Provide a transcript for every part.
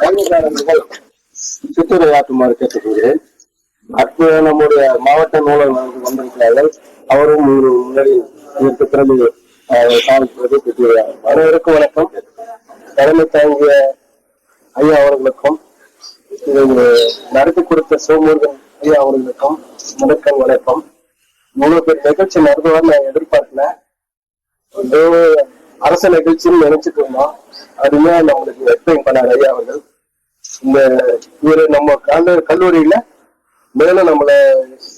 கல்விக்காரர்கள் சித்துரையாற்றுமாறு கேட்டுக்கொள்கிறேன். அப்போ நம்முடைய மாவட்ட நூலகம் வந்திருக்கிறார்கள். அவரும் ஒரு முன்னாடி இதற்கு பிறகு அஹ், பெற்றுள்ளார் அனைவருக்கும் வணக்கம். தலைமை தாங்கிய ஐயா அவர்களுக்கும் நடத்தி கொடுத்த சிவமுருகன் ஐயா அவர்களுக்கும் முதற்கண் வணக்கம். இவ்வளவு பேர் நிகழ்ச்சி நடத்துவார் நான் எதிர்பார்க்கல. அரசு நிகழ்ச்சின்னு நினைச்சிட்டு இருந்தோம். அருமையா நம்மளுக்கு எக்ஸ்பிளைன் பண்ணார் ஐயா அவர்கள். இந்த இவர் நம்ம கல்ல கல்லூரியில மேலும் நம்மள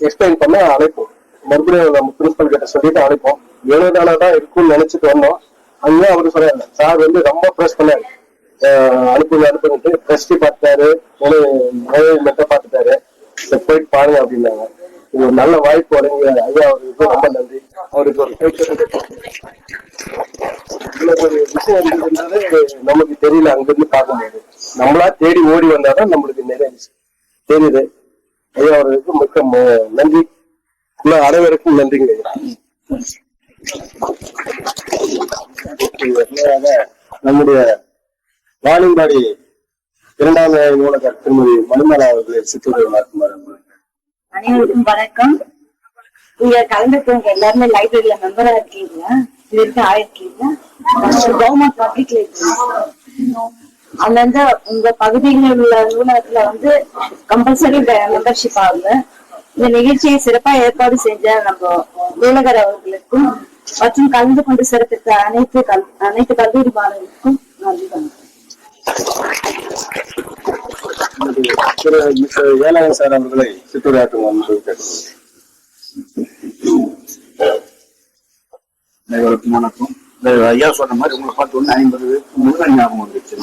எக்ஸ்பிளைன் பண்ண அழைப்போம். மறுபடியும் நம்ம பிரின்சிபல் கிட்ட சொல்லிட்டு அழைப்போம். ஏனோதானா தான் இருக்கும்னு நினைச்சிட்டு வந்தோம். அங்கேயும் அவரு சொன்னாரு சார் வந்து ரொம்ப ப்ரெஸ் பண்ணாரு. அஹ் அனுப்புங்க அனுப்புங்கிட்டு ட்ரஸ்டி பார்த்தாரு மேனேஜ்மெண்ட்டை பார்த்துட்டாரு. சரி, போயிட்டு பாருங்க அப்படின்னாங்க. இது ஒரு நல்ல வாய்ப்பு வழங்கிய ஐயா அவருக்கு ரொம்ப நன்றி. அவருக்கு ஒரு நமக்கு தெரியல அங்கிருந்து பார்க்கும்போது நம்மளா தேடி ஓடி வந்தாதான் நம்மளுக்கு நிறைய தெரியுது. ஐயா அவர்களுக்கு மிக்க நன்றி. அனைவருக்கும் நன்றிங்க ஐயா. நம்முடைய வாணிம்பாடி இரண்டாம் நிலை நூலகர் திருமதி மணிமலா அவர்களை சித்துரை வளர்க்குமாறு அனைவருக்கும் வணக்கம். இங்க கலந்துக்கவங்க எல்லாருமே லைப்ரரியில மெம்பரா இருக்கீங்களா இது வரைக்கும் ஆயிருக்கீங்க கவர்மெண்ட் பப்ளிக் லைப்ரரி அதுல உங்க பகுதிகளில் உள்ள நூலகத்துல வந்து கம்பல்சரி மெம்பர்ஷிப் ஆகுங்க. இந்த நிகழ்ச்சியை சிறப்பா ஏற்பாடு செஞ்ச நம்ம நூலகர் அவர்களுக்கும் மற்றும் கலந்து கொண்டு சிறப்பித்த அனைத்து கல் அனைத்து கல்லூரி மாணவர்களுக்கும் நன்றி வணக்கம். திரு மிஸ்டர் சார் அவர்களை சித்துரையாற்றும் கேட்டுக்கொள்கிறேன் வணக்கம். ஐயா சொன்ன மாதிரி உங்களை பார்த்து ஒன்று ஐம்பது முருகன் ஞாபகம் வந்துச்சு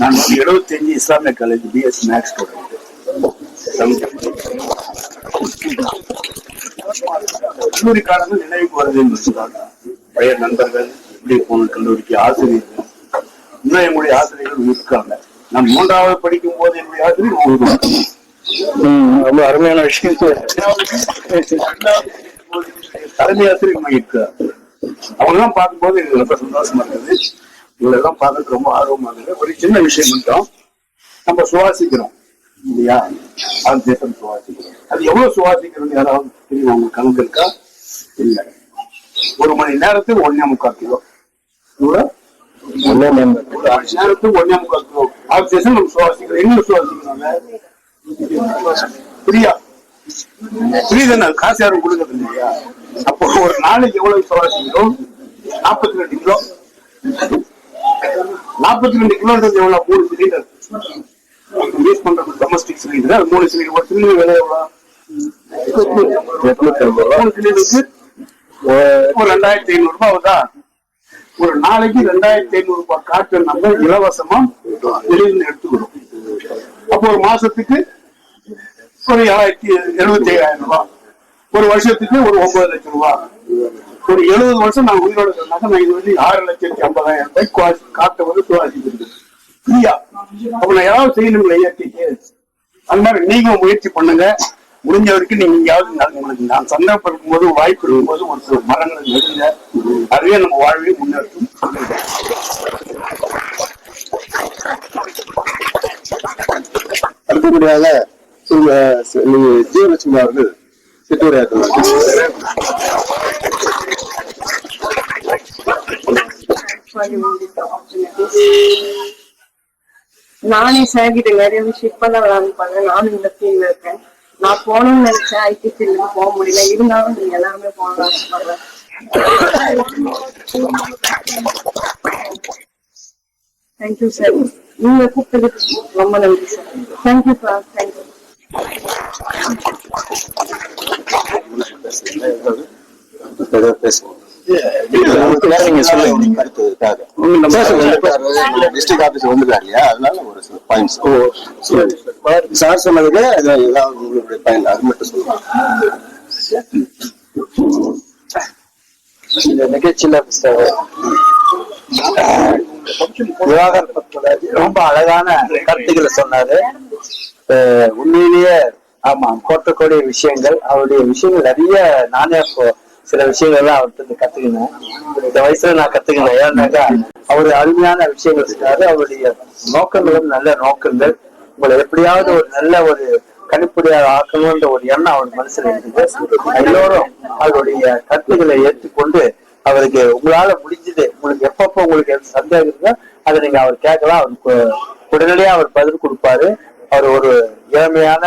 நான் வந்து எழுபத்தஞ்சு இஸ்லாமிய காலேஜ் பிஎஸ் மேக்ஸ் கல்லூரி காலங்கள் நினைவுக்கு வருது என்று சொன்னாங்க பழைய நண்பர்கள் இப்படி போன கல்லூரிக்கு ஆசிரியர்கள். இன்னும் என்னுடைய ஆசிரியர்கள் இருக்காங்க. நான் மூன்றாவது படிக்கும் போது என்னுடைய ஆசிரியர் ஒருவர் ரொம்ப அருமையான விஷயம் தலைமை ஆசிரியர் இருக்கார். அவங்க எல்லாம் பார்க்கும்போது எனக்கு ரொம்ப சந்தோஷமா இருக்குது. இவங்களெல்லாம் பார்க்கறதுக்கு ரொம்ப ஆர்வமா இருக்குது. ஒரு சின்ன விஷயம் மட்டும் நம்ம சுவாசிக்கிறோம் இல்லையா? அது தேசம் சுவாசிக்கிறோம். அது எவ்வளவு சுவாசிக்கிறது யாராவது தெரியும்? உங்களுக்கு கணக்கு இருக்கா? இல்ல. ஒரு மணி நேரத்துக்கு ஒன்னே முக்கால் கிலோ. ஒரு மணி நேரத்துக்கு ஒன்னே முக்கால் கிலோ. ஆக்சிஜன் நம்ம சுவாசிக்கிறோம். எங்க சுவாசிக்கிறோம் பிரியா. புரியுதுண்ணா காசு யாரும் கொடுக்கறது இல்லையா? அப்போ ஒரு நாளைக்கு எவ்வளவு சுவாசிக்கிறோம் நாற்பத்தி ரெண்டு கிலோ. நாற்பத்தி ரெண்டு கிலோன்றது எவ்வளவு? மூணு சிலிண்டர் யூஸ் பண்ற டொமஸ்டிக் சிலிண்டர் அது மூணு சிலிண்டர் ஒரு சிலிண்டர் விலை எவ்வளவு? மூணு சிலிண்டருக்கு ஒரு ரெண்டாயிரத்தி ஐநூறு ரூபாய் வருதா? ஒரு நாளைக்கு ரெண்டாயிரத்தி ஐநூறு ரூபாய் காற்று நம்ம இலவசமா வெளியில எடுத்துக்கிறோம். அப்போ ஒரு மாசத்துக்கு ஒரு ஏழாயிரத்தி எழுபத்தி ஐயாயிரம் ரூபாய் ஒரு வருஷத்துக்கு ஒரு ஒன்பது லட்சம் ரூபாய் ஒரு எழுபது வருஷம் நான் உயிரோட சொன்னாக்க நான் இது வந்து ஆறு லட்சத்தி ஐம்பதாயிரம் ரூபாய் குவாசி காட்டை வந்து சுவாசிக்கிறது ஃப்ரீயா. அப்ப நான் ஏதாவது செய்யணும் இயற்கைக்கு அந்த மாதிரி நீங்களும் முயற்சி பண்ணுங்க. முடிஞ்ச வரைக்கும் நீங்க எங்கேயாவது நடந்து நான் சந்தர்ப்பம் போது வாய்ப்பு இருக்கும்போது ஒரு சில மரங்களை நெருங்க அதுவே நம்ம வாழ்வை முன்னேற்றும். அடுத்தபடியாக இந்த சி- நீங்க ஜீவலட்சுமி அவர்கள் சித்துரையாற்றுவார் நானே சார்கிட்ட நிறைய விஷயம் இப்பதான் விளாண்டு பண்ணேன். நானும் இந்த ஃபீல்ட்ல இருக்கேன். நான் போகணும்னு நினைச்சேன். ஐடி ஃபீல்டுக்கு போக முடியல. இருந்தாலும் நீங்க எல்லாருமே போகணும்னு ஆசைப்படுறேன். தேங்க்யூ சார் நீங்க கூப்பிட்டதுக்கு ரொம்ப நன்றி சார் தேங்க்யூ சார் தேங்க்யூ பேசுவோம் டிஸ்ட்ரிக்ட் ஆபீஸ் வந்துருக்காரு இல்லையா அதனால ஒரு சில பாயிண்ட்ஸ் சார் சொன்னதுக்கு ஏதாவது உங்களுடைய அது மட்டும் சொல்லுங்க இந்த நிகழ்ச்சியில விவாகரத்துல ரொம்ப அழகான கருத்துக்களை சொன்னாரு. உண்மையிலேயே ஆமா கோட்டக்கூடிய விஷயங்கள் அவருடைய விஷயங்கள் நிறைய நானே இப்போ சில விஷயங்கள்லாம் அவர்கிட்ட கத்துக்கினேன். இந்த வயசுல நான் கத்துக்கினேன். ஏன்னாக்கா அவர் அருமையான விஷயங்கள் சொன்னாரு அவருடைய நோக்கங்களும் நல்ல நோக்கங்கள். உங்களை எப்படியாவது ஒரு நல்ல ஒரு கணிப்படியாக ஆக்கணும்ன்ற ஒரு எண்ணம் அவர் மனசுல இருக்குது எல்லோரும் அவருடைய கருத்துக்களை ஏற்றுக்கொண்டு அவருக்கு உங்களால முடிஞ்சது உங்களுக்கு எப்பப்போ உங்களுக்கு எது சந்தேகம் இருந்தோ அதை நீங்க அவர் கேட்கலாம். அவருக்கு உடனடியா அவர் பதில் கொடுப்பாரு. அவர் ஒரு ஏழ்மையான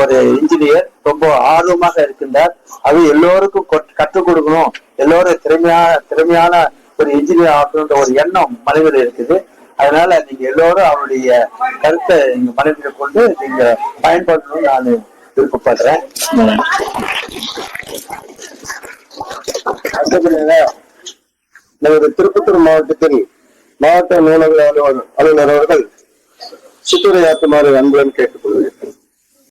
ஒரு இன்ஜினியர் ரொம்ப ஆர்வமாக இருக்கின்றார். அது எல்லோருக்கும் கற்றுக் கொடுக்கணும். எல்லோரும் திறமையான திறமையான ஒரு இன்ஜினியர் ஆகணுன்ற ஒரு எண்ணம் மனைவியில் இருக்குது. அதனால நீங்க எல்லோரும் அவருடைய கருத்தை நீங்க மனைவியில் கொண்டு நீங்க பயன்படுத்தணும்னு நான் விருப்பப்படுறேன். நமது திருப்பத்தூர் மாவட்டத்தில் மாவட்ட நூலக அலுவலர் அலுவலர் அவர்கள் சிற்றுரையாற்றுமாறு அன்புடன் கேட்டுக்கொள்கிறேன்.